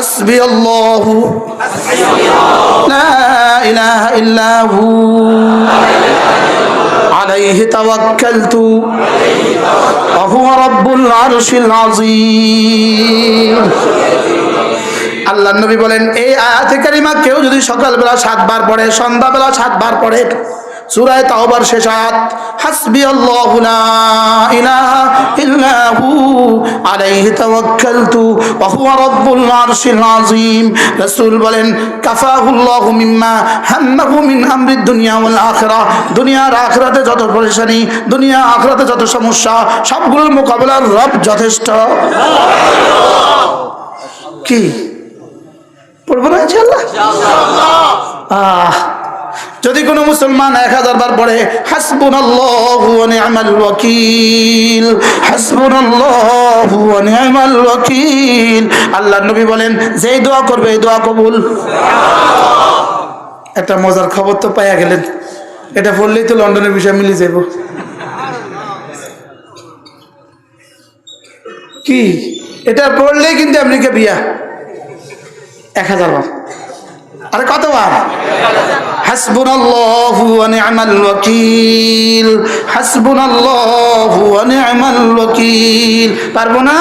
হাসবি আল্লাহ লা ইলাহা ইল্লা হু عليه توكلت وهو رب العرش العظيم আল্লাহ নবী বলেন এই আয়াতে কারিমা কেউ যদি সকালবেলা সাতবার পড়ে সন্ধ্যাবেলা সাতবার পড়ে সূরায়ে তাওবার শেষ আয়াত হাসবি আল্লাহু লা ইলাহা ইল্লা হু আলাইহি তাওয়াক্কালতু ওয়া হুয়া রাব্বুল আরশিল আযীম রাসূল বলেন কাফাহুল্লাহু মিম্মা হাম্মাহু মিন আমরিদ দুনিয়া ওয়াল আখিরাহ দুনিয়ার আখিরাতে যত পরেশানি দুনিয়া আখিরাতে যত সমস্যা সবগুলোর মোকাবেলার রব যথেষ্ট। কি? পড়ব না ইনশাআল্লাহ। আহ যদি কোনো মুসলমান এক হাজার বার পড়ে হাসবুন ওয়াকিল আল্লাহ নবী বলেন, যেই দোয়া করবে, এই দোয়া কবুল। একটা মজার খবর তো পাইয়া গেলেন। এটা পড়লেই তো লন্ডনের বিষয় মিলে যাব কি? এটা পড়লেই কিন্তু আমেরিকা বিয়া। এক হাজার বার। আরে কতবার? হাসবুনাল্লাহু ওয়া নি'মাল ওয়াকিল। হাসবুনাল্লাহু ওয়া নি'মাল ওয়াকিল। পারব না?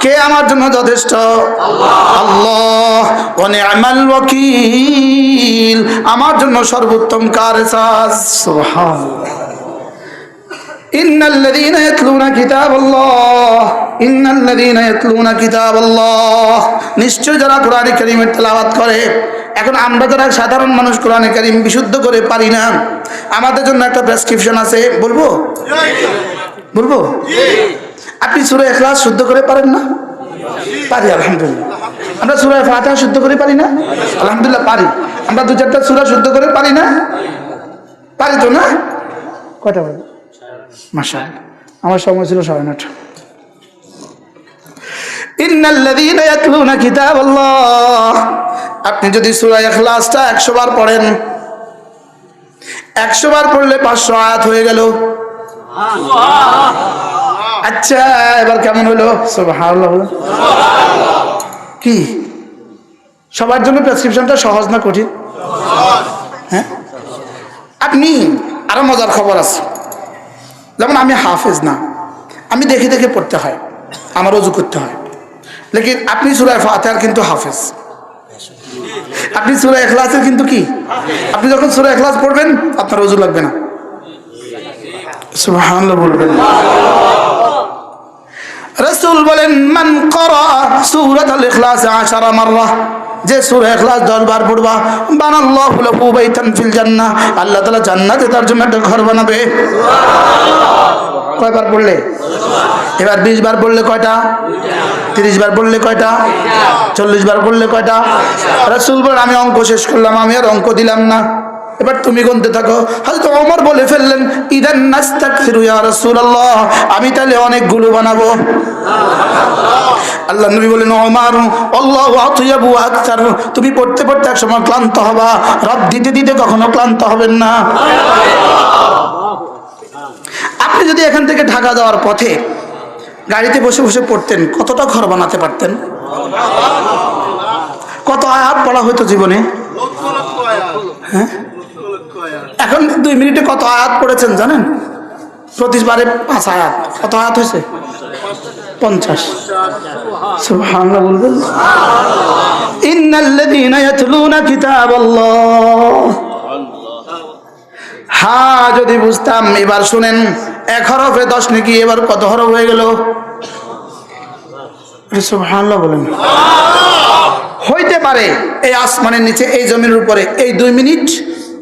কে আমার জন্য যথেষ্ট? আল্লাহ। ওয়া নি'মাল ওয়াকিল। আমার জন্য সর্বোত্তম কার সুবহানাল্লাহ। إن الذين يتلون كتاب الله إن الذين يتلون كتاب الله নিশ্চয় যারা কোরআনে কারিমের তেলাওয়াত করে এখন আমরা যারা সাধারণ মানুষ কোরআনে কারিম বিশুদ্ধ করে পারি না আমাদের জন্য একটা প্রেসক্রিপশন আছে বলবো বলবো আপনি সুরে এখলাস শুদ্ধ করে পারেন না পারি আলহামদুলিল্লাহ আমরা সুরা ফাতিহা শুদ্ধ করে পারি না আলহামদুলিল্লাহ পারি আমরা দু চারটা সুরা শুদ্ধ করে পারি না পারি তো না কয়টা পারি মাসা আমার সময় ছিল সাড়ে নটা আপনি যদি সূরা ইখলাসটা 100 বার পড়েন 100 বার পড়লে 500 আয়াত হয়ে গেল। আচ্ছা এবার কেমন হলো। কি? সবার জন্য প্রেসক্রিপশনটা সহজ না কঠিন? হ্যাঁ? আপনি, আরও মজার খবর আছে। যেমন আমি হাফেজ না, আমি দেখে দেখে পড়তে হয়, আমার অজু করতে হয়। লেকিন আপনি সুরায় ফাতেহার কিন্তু হাফেজ। আপনি সুরা এখলাসের কিন্তু কি? আপনি যখন সুরা এখলাস পড়বেন, আপনার অজু লাগবে না। বলবেন। রসুল বলেন, মান করা সুরাত আল ইখলাস আশারা মাররা। যে সুরে এখলাস 10 বার পড়বা বানাল্লাহু লাহু বাইতান ফিল জান্নাহ। আল্লাহ তাআলা জান্নাতে তার জন্য একটা ঘর বানাবে। কয়বার পড়লে? এবার 20 বার বললে কয়টা? 30 বার পড়লে কয়টা? 40 বার পড়লে কয়টা? রাসূল বলেন আমি অঙ্ক শেষ করলাম আমি আর অঙ্ক দিলাম না। এবার তুমি গুনতে থাকো। হয়তো অমর বলে ফেললেন, ইদান নাস্তাগফিরু ইয়া রাসূলুল্লাহ, আমি তাহলে অনেকগুলো বানাবো। আল্লাহ নবী বলেন, ওমর, আল্লাহু আতিয়াবু আকতার তুমি পড়তে পড়তে একসময় ক্লান্ত হবা। রব দিতে দিতে কখনো ক্লান্ত হবেন না। আপনি যদি এখান থেকে ঢাকা যাওয়ার পথে গাড়িতে বসে বসে পড়তেন, কতটা ঘর বানাতে পারতেন? কত আয়াত পড়া হতো জীবনে? হ্যাঁ? এখন দুই মিনিটে কত আয়াত পড়েছেন জানেন? প্রতিবারে পাঁচ আয়াত। কত আয়াত হয়েছে? পঞ্চাশ। হ্যাঁ যদি বুঝতাম, এবার শুনেন, এক হরফে দশ নাকি, এবার কত হরফ হয়ে গেল? বলেন। হইতে পারে, এই আসমানের নিচে, এই জমির উপরে, এই দুই মিনিট,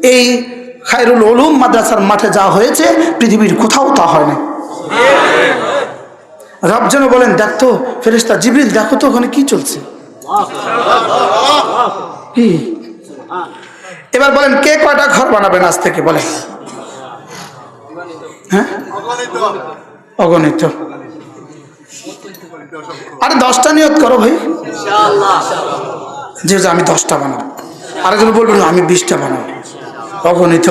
এই খায়রুল উলুম মাদ্রাসার মাঠে যা হয়েছে, পৃথিবীর কোথাও তা হয় না রব যেন বলেন দেখতো ফেরেস্তা জিবরিল, দেখো তো ওখানে কি চলছে। এবার বলেন, কে কয়টা ঘর বানাবেন আজ থেকে? বলেন। হ্যাঁ? অগণিত। আরে দশটা নিয়ত করো ভাই। যে আমি দশটা বানাবো। আরেকজন বলবেন, আমি বিশটা বানাবো। অগণিত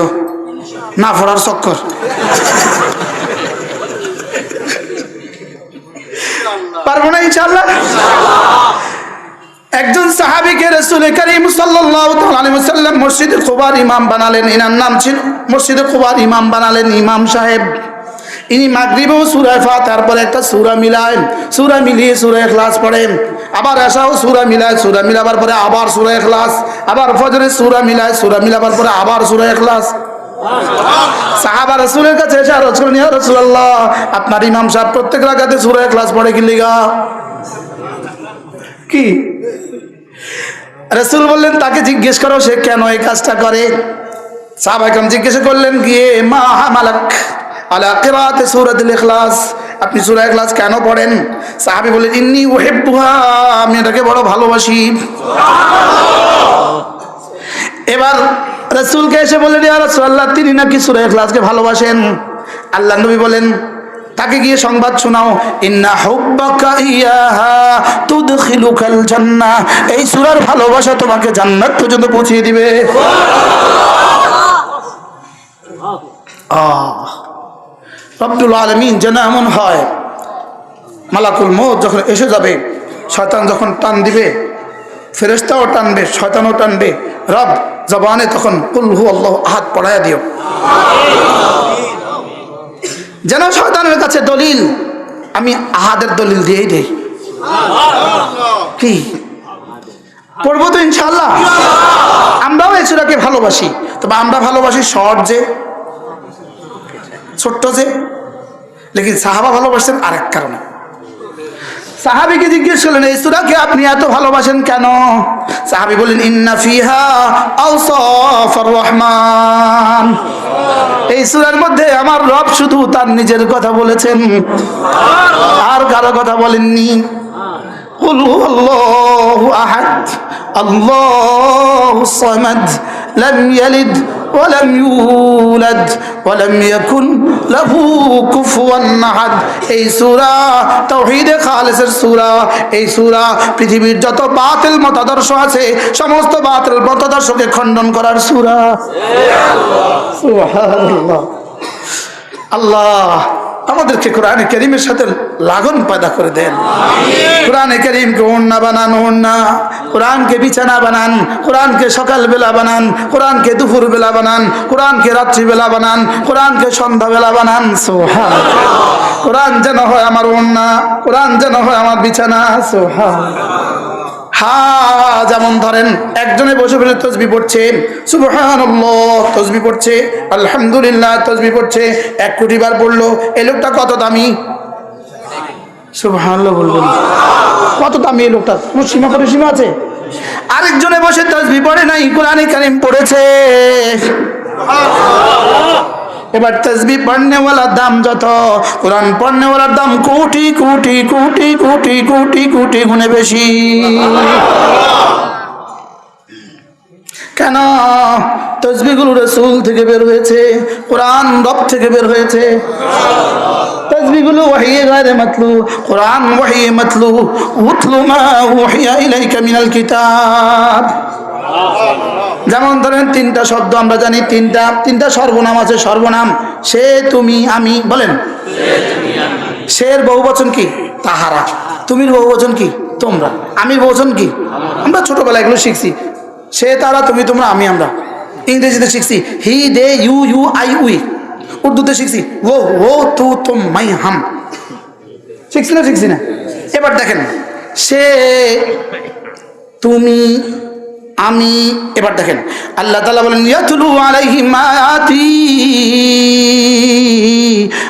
না পড়ার চক্কর। পারব না ইনশাল্লাহ একজন সাহাবিকে রসুলের করিম আলাইহি মসজিদে কুবার ইমাম বানালেন। এনার নাম ছিল মসজিদে কুবার ইমাম বানালেন ইমাম সাহেব। ইনি মাগরিবেও সূরা ফা, তারপরে একটা সূরা মিলায়। সূরা মিলিয়ে সূরা ইখলাস পড়েন আবার এসাও সূরা মিলায়, সূরা মিলাবার পরে আবার সূরা ইখলাস। আবার ফজরে সূরা মিলায়, সূরা মিলাবার পরে আবার সূরা ইখলাস। সাহাবা রাসূলের কাছে এসে আরজ করেন ইয়া রাসূলুল্লাহ, আপনার ইমাম সাহেব প্রত্যেক রাকাতে সূরা ইখলাস পড়ে কি লিগা? কি? রসুল বললেন, তাকে জিজ্ঞেস করো, সে কেন এই কাজটা করে? সাহাবাইকাম জিজ্ঞেস করলেন গিয়ে মা হামালাক? আলা কিরাতে সূরাতুল ইখলাস। আপনি সূরা ইখলাস কেন পড়েন? সাহাবী বলেন ইন্নী উহিব্বুহা আমি এটাকে বড় ভালোবাসি। এবার রসুলকে এসে বললেন ইয়া রাসূলুল্লাহ তিনি নাকি সূরা ইখলাসকে ভালোবাসেন? আল্লাহ নবী বলেন তাকে গিয়ে সংবাদ শোনাও। ইন্না হুব্বাকা ইয়াহা তুদখিলুকাল জান্নাহ এই সূরার ভালোবাসা তোমাকে জান্নাত পর্যন্ত পৌঁছে দিবে। আহ। রব্বুল আলামিন যেন এমন হয়, মালাকুল মৌত যখন এসে যাবে, শয়তান যখন টান দিবে ফেরেস্তাও টানবে, শয়তানও টানবে, রব জবানে তখন কুলহু আল্লাহ হাত পড়াইয়া দিও। যেন শয়তানের কাছে দলিল, আমি আহাদের দলিল দিয়েই দেই। কি? পড়ব তো ইনশাল্লাহ আমরাও এই ভালোবাসি, তবে আমরা ভালোবাসি শর্ট যে ছোট্ট যে, লেকিন সাহাবা ভালোবাসেন আরেক কারণে। সাহাবিকে জিজ্ঞেস করলেন, এই সুরাকে আপনি এত ভালোবাসেন কেন? সাহাবি বললেন, ইন্না ফিহা রহমান। এই সুরার মধ্যে আমার রব শুধু তার নিজের কথা বলেছেন। আর কারও কথা বলেননি। আহাদ, আল্লাহ সমাদ, লাম ইয়ালিদ ولم يولد ولم يكن له كفوا أحد এই সূরা তাওহীদে খালেসের সূরা এই সূরা পৃথিবীর যত বাতিল মতাদর্শ আছে সমস্ত বাতিল মতাদর্শকে খণ্ডন করার সূরা সুবহানাল্লাহ আল্লাহ আমাদেরকে কোরআনে করিমের সাথে লাগন পয়দা করে দেন। কোরআনে করিমকে ওন্না বানান ওন্না কোরআনকে বিছানা বানান কোরআনকে সকাল বেলা বানান কোরআনকে দুপুর বেলা বানান কোরআনকে রাত্রি বেলা বানান কোরআনকে সন্ধ্যা বেলা বানান। সোহা কোরআন যেন হয় আমার ওন্না কোরআন যেন হয় আমার বিছানা। সোহা হা, যেমন ধরেন, একজনে বসে বসে তসবি পড়ছে, সুবহানাল্লাহ, তসবি পড়ছে, আলহামদুলিল্লাহ, তসবি পড়ছে, এক কোটি বার পড়ল এই লোকটা কত দামি? কত দামি এই লোকটা? কোনো সীমা পরিসীমা আছে? আরেকজনে বসে তসবি পড়ে নাই, কোরআনে কারিম পড়েছে। এবার তসবি পড়নেওয়ালার দাম যত, কোরআন পড়নেওয়ালার দাম কোটি কোটি কোটি কোটি কোটি কোটি গুণে বেশি। কেন? তসবিগুলো রসুল থেকে বের হয়েছে, কোরআন রব থেকে বের হয়েছে। তসবিগুলো ওয়াহিয়ে গায়রে মাতলু কোরআন ওয়াহিয়ে মাতলু উতলু মা ওয়াহিয়া ইলাইকা মিনাল কিতাব। যেমন ধরেন তিনটা শব্দ আমরা জানি, তিনটা তিনটা সর্বনাম আছে, সর্বনাম, সে তুমি, আমি, বলেন। শের বহু বচন কি? তাহারা। তুমির বহু বচন কি? তোমরা। আমি বহুবচন কি? আমরা ছোটবেলা এগুলো শিখছি। সে, তারা, তুমি, তোমরা, আমি, আমরা। ইংরেজিতে শিখছি, he, they, you you, I, we. উর্দুতে শিখছি, ও ও, তু, তুম, মাই, হাম। শিখছি না শিখছি না? এবার দেখেন, সে, তুমি আমি, এবার দেখেন, আল্লাহ তালা বলেন, ইয়াতুলু আলাইহিম আয়াতি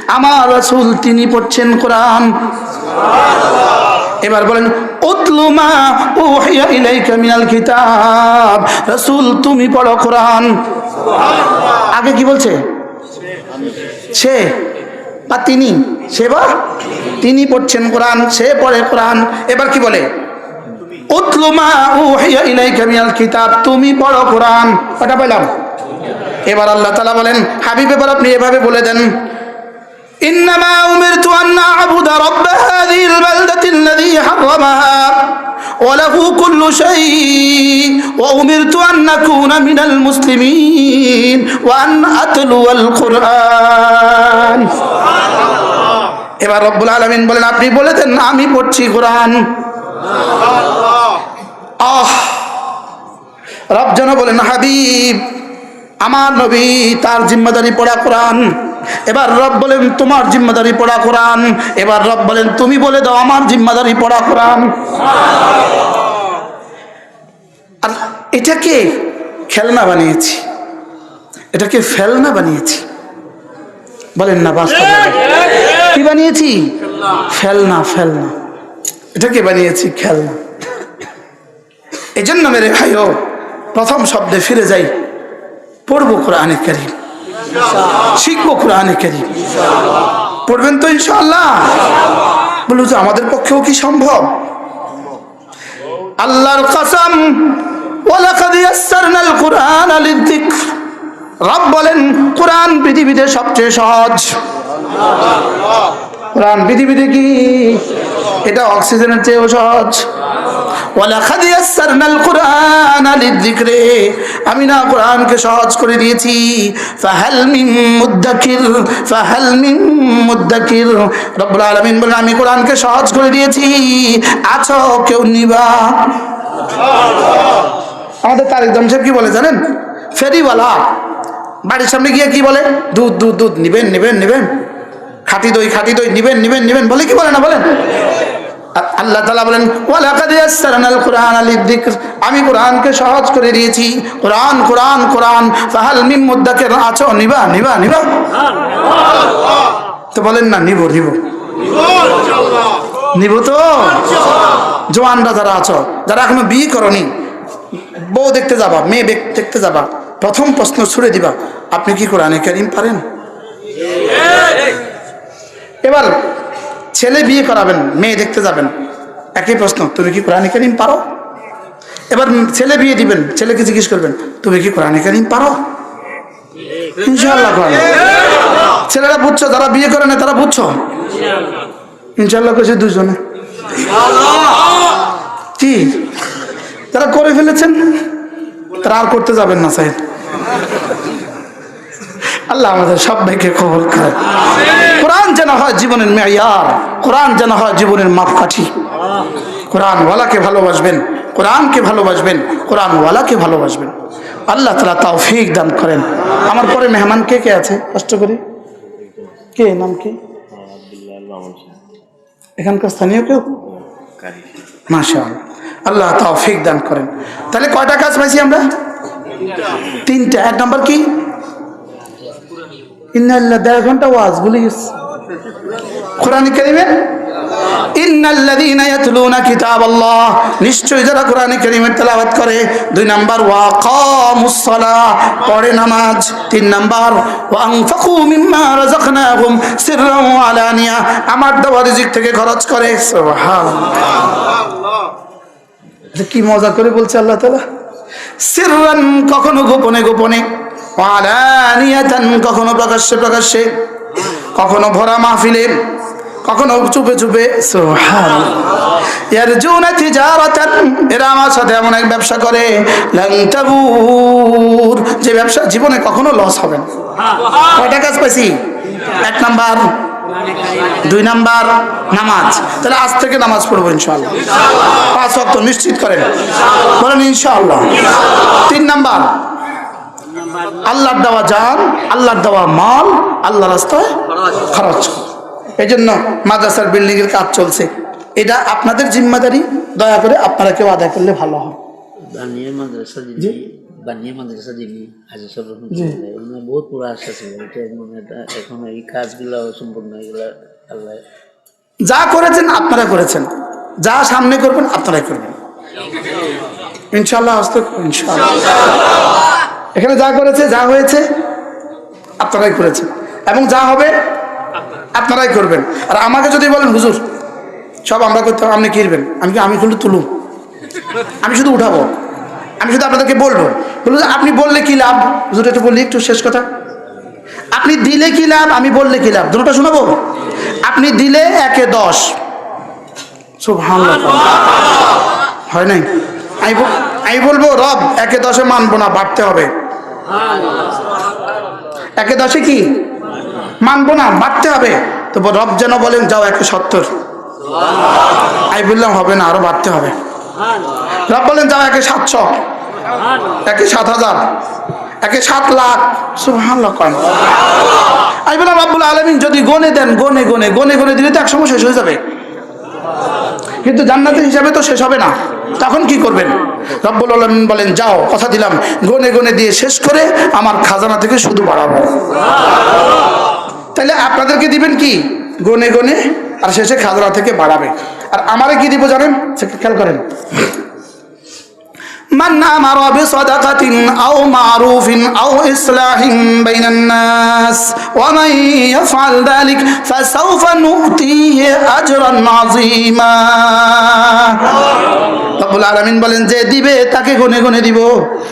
আমার রাসূল তিনি পড়ছেন কোরআন। এবার বলেন উতলুমা উহিয়া ইলাইকা মিনাল কিতাব। রাসূল, তুমি পড়ো কোরআন। আগে কি বলছে? সে বা তিনি? সে বা তিনি পড়ছেন কোরআন, সে পড়ে কোরআন। এবার কি বলে? উতলুমা উহিয়া ইলাইকা মিনাল কিতাব তুমি পড়ো কোরআন ওটা পেলাম এবার আল্লাহ তাআলা বলেন হাবিব এবার আপনি এভাবে বলে দেন إنما أمرت أن أعبد رب هذه البلدة الذي حرمها وله كل شيء وأمرت أن أكون من المسلمين وأن أتلو القرآن এবার রব্বুল আলমিন বলেন আপনি বলে দেন আমি পড়ছি কোরআন রব যেন বলেন, হাবিব, আমার নবী তার জিম্মাদারি পড়া কোরআন। এবার রব বলেন, তোমার জিম্মাদারি পড়া কোরআন। এবার রব বলেন, তুমি বলে দাও, আমার জিম্মাদারি পড়া কোরআন। আর এটাকে খেলনা বানিয়েছি। এটাকে ফেলনা বানিয়েছি। বলেন না, বাস্তব কি বানিয়েছি? ফেলনা ফেলনা। এটাকে বানিয়েছি খেলনা। এই জন্য মেরে ভাইও প্রথম শব্দে ফিরে যাই, পড়ব কোরআনে করিম, শিখব কোরআনে করিম। পড়বেন তো ইনশাআল্লাহ? বলু যে আমাদের পক্ষেও কি সম্ভব? আল্লাহর কসম রব বলেন, কোরআন পৃথিবীতে সবচেয়ে সহজ। কোরআন পৃথিবীতে কি? এটা অক্সিজেনের চেয়েও সহজ। আমি না কোরআনকে সহজ করে দিয়েছি। আমি কোরআনকে সহজ করে দিয়েছি। আছো কেউ নিবা? আমাদের তারিক জমশেদ কি বলে জানেন? ফেরিওয়ালা। বাড়ির সামনে গিয়ে কি বলে? দুধ দুধ দুধ, নিবেন নিবেন নিবেন। খাঁটি দই খাঁটি দই, নিবেন নিবেন নিবেন, বলে কি বলে না, বলেন? আল্লাহ বলেন আমি কোরআনকে সহজ করে দিয়েছি। কোরআন কোরআন আছো, নিবা নিবা নিবা। তো বলেন না, নিব নিব। নিব তো? জোয়ানরা যারা আছো, যারা এখনও বিয়ে করনি, বউ দেখতে যাবা, মেয়ে দেখতে যাবা, প্রথম প্রশ্ন ছুড়ে দিবা, আপনি কি কোরআনে কারিম পারেন? এবার ছেলে বিয়ে করাবেন, মেয়ে দেখতে যাবেন। একই প্রশ্ন, তুমি কি কোরআনে কারিম পারো? এবার ছেলে বিয়ে দিবেন, ছেলেকে জিজ্ঞেস করবেন, তুমি কি কোরআনে কারিম পারো? ইনশাআল্লাহ কোরআন ছেলেরা বুঝছ, যারা বিয়ে করে না তারা বুঝছ? ইনশাল্লাহ কেছে দুজনে কি? তারা করে ফেলেছেন, তারা আর করতে যাবেন না, সাহেব। আল্লাহ আমাদের সব ভাইকে কবল করে। কোরআন যেন হয় জীবনের মেয়ার, কোরআন যেন হয় জীবনের মাপকাঠি। কোরআন ওয়ালাকে ভালোবাসবেন, কোরআনকে ভালোবাসবেন কোরআন ওয়ালাকে ভালোবাসবেন। আল্লাহ তালা তাও তৌফিক দান করেন। আমার পরে মেহমান কে কে আছে? কষ্ট করি। কে? নাম কি? এখানকার স্থানীয় কেউ? মাশা আল্লাহ তাও তৌফিক দান করেন। তাহলে কয়টা কাজ পাইছি আমরা? তিনটা। এক নম্বর কি? ইন্নাল্লাহ দেড় ঘণ্টা ওয়াজ ভুলে গেছি। কোরআন কিতাবাল্লাহ। নিশ্চয় যারা কোরআন কারিমের তেলাওয়াত করে, দুই নাম্বার ওয়াকামুস সালাহ, পড়ে নামাজ। তিন নাম্বার আমার দেওয়া থেকে খরচ করে। কি মজা করে বলছে আল্লাহ তাআলা। সিররান কখনো গোপনে গোপনে। কখনো প্রকাশ্যে প্রকাশ্যে কখনো ভরা মাহফিলে কখনো চুপে চুপে এরা আমার সাথে এমন এক ব্যবসা করে যে ব্যবসা জীবনে কখনো লস হবে না। কয়টা কাজ পাইছি? এক নাম্বার দুই নাম্বার নামাজ। তাহলে আজ থেকে নামাজ পড়ব ইনশাআল্লাহ। পাঁচ ওয়াক্ত নিশ্চিত করেন। বলেন ইনশাআল্লাহ। তিন নাম্বার আল্লাহর দেওয়া যান আল্লাহর দেওয়া মাল আল্লাহ রাস্তায় খরচ। এই জন্য মাদ্রাসার বিল্ডিং এর কাজ চলছে। এটা আপনাদের জিম্মাদারি। দয়া করে আপনারা কেউ আদায় করলে ভালো হয়। বানিয়ে মাদ্রাসা যিনি বানিয়ে মাদ্রাসা যিনি হাজির সাহেব ওনার বহুত পুরো আশা ছিল। এটা এটা এখন এই কাজগুলো সম্পূর্ণ এগুলা আল্লাহ যা করেছেন আপনারা করেছেন। যা সামনে করবেন আপনারাই করবেন। ইনশাল্লাহ ইনশাল্লাহ এখানে যা করেছে যা হয়েছে আপনারাই করেছেন এবং যা হবে আপনারাই করবেন। আর আমাকে যদি বলেন হুজুর সব আমরা করতে হবে, আপনি কিনবেন আমি কি আমি শুধু তুলুম। আমি শুধু উঠাবো। আমি শুধু আপনাদেরকে বলব। বলুন আপনি বললে কি লাভ? হুজুর একটু বললি একটু শেষ কথা। আপনি দিলে কি লাভ? আমি বললে কি লাভ? দুটোটা শোনাবো? আপনি দিলে একে দশ। সুবহানাল্লাহ। হয় নাই? আমি বলব রব একে দশে মানবো না বাড়তে হবে। একে দশে কি? মানবো না বাড়তে হবে। তো রব যেন বলেন যাও একে সত্তর। আমি বললাম হবে না আরও বাড়তে হবে। রব বলেন যাও একে সাতশো। একে সাত হাজার। একে সাত লাখ। কন। আমি বললাম আব্বুল আলমিন যদি গনে দেন গনে গনে গনে গনে দিলে তো এক সময় শেষ হয়ে যাবে। কিন্তু জান্নাতের হিসাবে তো শেষ হবে না। তখন কি করবেন রব্বুল আলমিন বলেন যাও কথা দিলাম গনে গনে দিয়ে শেষ করে আমার খাজানা থেকে শুধু বাড়াবো তাহলে আপনাদেরকে দিবেন কি গনে গনে আর শেষে খাজনা থেকে বাড়াবে আর আমারে কি দিব জানেন সেটা খেয়াল করেন من أمر بصدقة أو معروف أو إصلاح بين الناس ومن يفعل ذلك فسوف نؤتيه أجرا عظيما রব্বুল আলমিন বলেন, যে দিবে, তাকে গুনে গুনে দিব।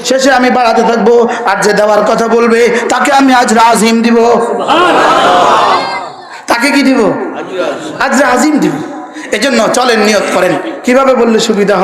শেষে আমি বাড়াতে থাকব আর যে দেওয়ার কথা বলবে, তাকে আমি আজ রাজিম দিব। তাকে কি দিব? আজ রাজিম দিব। এজন্য চলেন, নিয়ত করেন। কীভাবে বললে সুবিধা হবে?